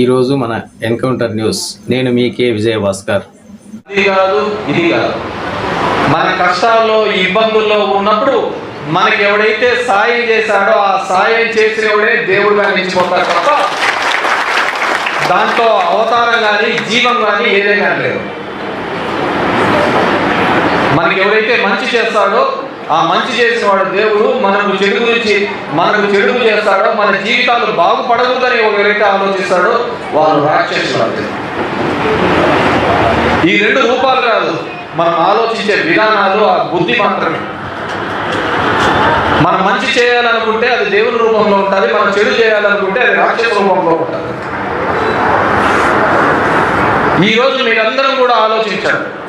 ఈరోజు మన encounter news. నేను మీ కే విజయ భాస్కర్ ఇది కాదు ఇది కాదు. మన కష్టాల్లో ఇబ్బందుల్లో ఉన్నప్పుడు మనకి ఎవడైతే సాయం చేశాడో ఆ సాయం చేసినవాడే దేవుడుగా నిలిచిపోతాడు తప్ప దాంట్లో అవతారం కానీ జీవం కానీ ఏదైనా లేదు. మనకి ఎవడైతే మంచి చేస్తాడో ఆ మంచి చేసిన వాడు దేవుడు మనకు చెడు గురించి మనకు చెడు చేస్తాడో మన జీవితాలు బాగుపడకూడదని ఎవరైతే ఆలోచిస్తాడో వాళ్ళు రాక్షసులు. ఈ రెండు రూపాలు కాదు మనం ఆలోచించే విధానాలు ఆ బుద్ధి మాత్రమే. మనం మంచి చేయాలనుకుంటే అది దేవుని రూపంలో ఉంటుంది మనం చెడు చేయాలనుకుంటే అది రాక్షస రూపంలో ఉంటుంది ఈరోజు మీరందరం కూడా ఆలోచించారు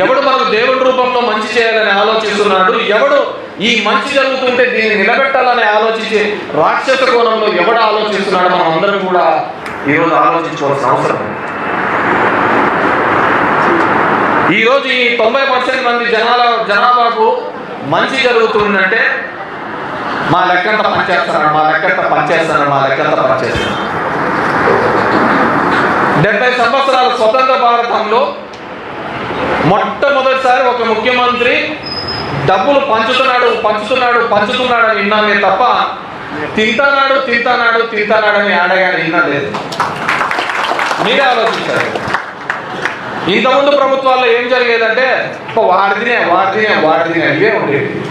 ఎవడు మనకు దేవుడి రూపంలో మంచి చేయాలని ఆలోచిస్తున్నాడు? ఎవడు ఈ మంచి జరుగుతుంటే దీన్ని నిలబెట్టాలని ఆలోచించే రాక్షస కోణంలో ఎవడు ఆలోచిస్తున్నాడు మనం అందరం కూడా ఈరోజు ఆలోచించుకోవాల్సిన అవసరం ఈరోజు ఈ తొంభై పర్సెంట్ మంది జనాల జనాభాకు మంచి జరుగుతుందంటే మా లెక్కంత పనిచేస్తున్నారు మా లెక్కంత పనిచేస్తున్నారు మా లెక్కంత పనిచేస్తున్నారు డెబ్బై సంవత్సరాల స్వతంత్ర భారతంలో మొట్టమొదటిసారి ఒక ముఖ్యమంత్రి డబ్బులు పంచుతున్నాడు పంచుతున్నాడు పంచుతున్నాడు అని విన్నామే తప్ప తింటానాడు తింటానాడు తింటానాడు అని ఆడగానే విన్నా లేదు. మీరే ఆలోచించారు. ఇంతకుముందు ప్రభుత్వాల్లో ఏం జరిగేదంటే "ఓ, వాడిదినే వాడిదినే వాడిదినే ఇవే ఉండేవి.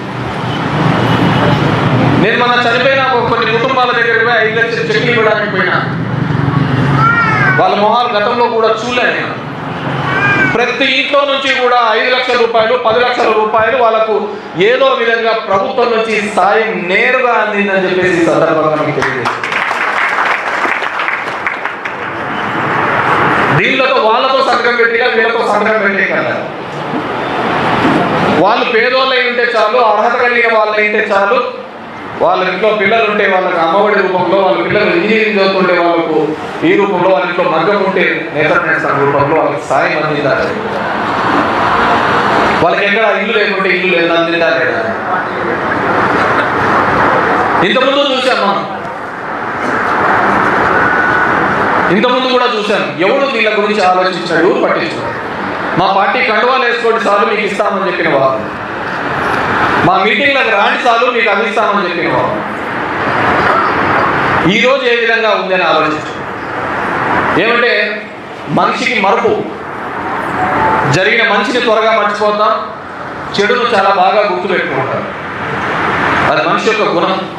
నేను మన చనిపోయిన ఒక కొన్ని కుటుంబాల దగ్గరికి పోయి ఐదు లక్షలు చెక్లు ఇవ్వడానికి పోయినా. వాళ్ళ మొహాలు గతంలో కూడా చూడలేను నేను. ప్రతి ఇంట్లో నుంచి కూడా ఐదు లక్షల రూపాయలు పది లక్షల రూపాయలు వాళ్ళకు ఏదో విధంగా ప్రభుత్వం నుంచి సాయం నేరుగా అందిందని చెప్పేసి ఈ సందర్భంగా మీకు దీనిలో వాళ్ళతో సంతకం పెట్టిగా వీళ్ళతో సంతకం పెట్టే కదా. వాళ్ళు పేదోళ్ళు ఉంటే చాలు అర్హత కలిగిన వాళ్ళు అయితే చాలు వాళ్ళ ఇంట్లో పిల్లలు ఉంటే వాళ్ళకి అమ్మఒడి రూపంలో వాళ్ళ పిల్లలు ఇంజనీరింగ్ చదువుతుంటే వాళ్ళకు ఈ రూపంలో వాళ్ళ ఇంట్లో మగ్గం ఉంటే నేత రూపంలో వాళ్ళకి సాయం అందిందాలి వాళ్ళకి ఎక్కడ ఇల్లు లేకుంటే ఇల్లు లేదు అందిందా లేదా ఇంతకుముందు చూసాం మనం. ఇంతకుముందు కూడా చూశాను ఎవడు వీళ్ళ గురించి ఆలోచించాడు పట్టించాడు మా పార్టీ కండువాలు వేసుకోండి సార్లు మీకు ఇస్తామని చెప్పిన వారు మా మీటింగ్లకు రాని సార్లు మీకు అందిస్తామని చెప్పిన. వారు ఈరోజు ఏ విధంగా ఉందని ఆలోచించు. ఏమంటే మనిషికి మరపు. జరిగిన మంచిని త్వరగా మర్చిపోతాం చెడును చాలా బాగా గుర్తుపెట్టుకుంటాం. అది మనిషి యొక్క గుణం.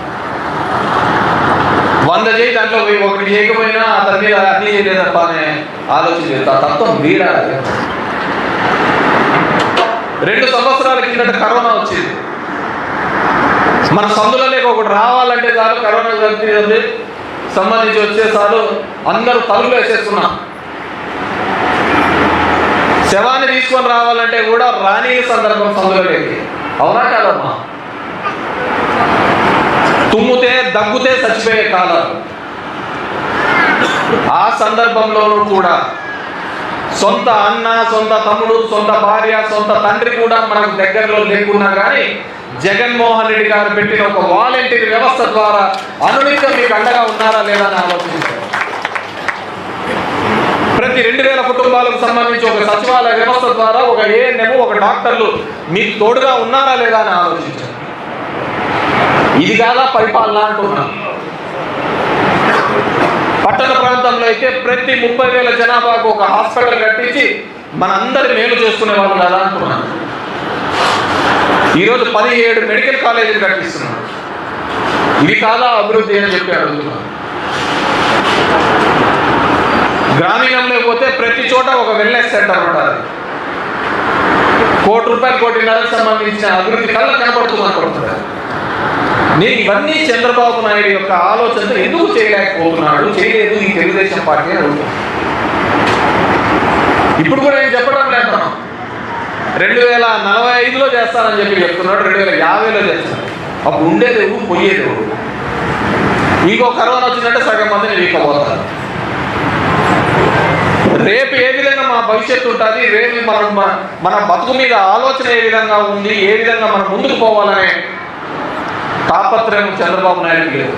వంద చేయి దాంట్లో ఒకటి చేయకపోయినా అతని మీద అన్ని చేయలేదప్ప అనే ఆలోచన చేస్తా. తత్వం వీడాలి రెండు సంవత్సరాల కిందట కరోనా వచ్చింది. మన సందులలోకి ఒకటి రావాలంటే చాలు కరోనా జరిగింది సంబంధించి వచ్చే చాలు అందరూ తలుపులు వేసేస్తున్నాం శవాన్ని తీసుకొని రావాలంటే కూడా రాని సందర్భం సందులలోకి అవునా కాదమ్మా? తుమ్ముతే దగ్గుతే చచ్చిపోయే కాలం. ఆ సందర్భంలోనూ కూడా సొంత అన్న సొంత తమ్ముడు సొంత భార్య సొంత తండ్రి కూడా మనకు దగ్గరలో లేకున్నా కానీ జగన్మోహన్ రెడ్డి గారు పెట్టిన ఒక వాలంటీర్ వ్యవస్థ ద్వారా అనునిత్యం మీకు అండగా ఉన్నారా లేదా అని ఆలోచించారు. ప్రతి రెండు వేల కుటుంబాలకు సంబంధించి ఒక సచివాలయ వ్యవస్థ ద్వారా ఒక ఏఎన్ఎం ఒక డాక్టర్లు మీకు తోడుగా ఉన్నారా లేదా అని ఆలోచించారు. ఇది కాదా పరిపాలన అంటున్నాను పట్టణ ప్రాంతంలో అయితే ప్రతి ముప్పై వేల జనాభాకు ఒక హాస్పిటల్ కట్టించి మనందరి మేలు చేసుకునే వాళ్ళు కదా అనుకున్నాను. ఈరోజు పదిహేడు మెడికల్ కాలేజీలు కట్టిస్తున్నాను ఇది కాదా అభివృద్ధి అని చెప్పి అడుగుతున్నాను. గ్రామీణంలో పోతే ప్రతి చోట ఒక వెల్నెస్ సెంటర్ ఉండాలి. కోటి రూపాయలు కోటిన్నరకు సంబంధించిన అభివృద్ధి కళ్ళ కనపడుతుంది అనుకుంటున్నారు నేను ఇవన్నీ చంద్రబాబు నాయుడు యొక్క ఆలోచనలు ఎందుకు చేయలేకపోతున్నాడు? చేయలేదు ఈ తెలుగుదేశం పార్టీ అని అడుగుతున్నాను ఇప్పుడు కూడా నేను చెప్పడం లేదు రెండు వేల నలభై ఐదులో చేస్తానని చెప్పి చెప్తున్నాడు రెండు వేల యాభైలో చేస్తాను అప్పుడు ఉండేది ఎవరు? పోయేది ఇంకో కరోనా వచ్చిందంటే సగం మందిని వీకపోతారు రేపు ఏ విధంగా మా భవిష్యత్తు ఉంటుంది? రేపు మనం మన- మన బతుకు మీద ఆలోచన ఏ విధంగా ఉంది? ఏ విధంగా మనం ముందుకు పోవాలనే తాపత్రయం చంద్రబాబు నాయుడు లేదు.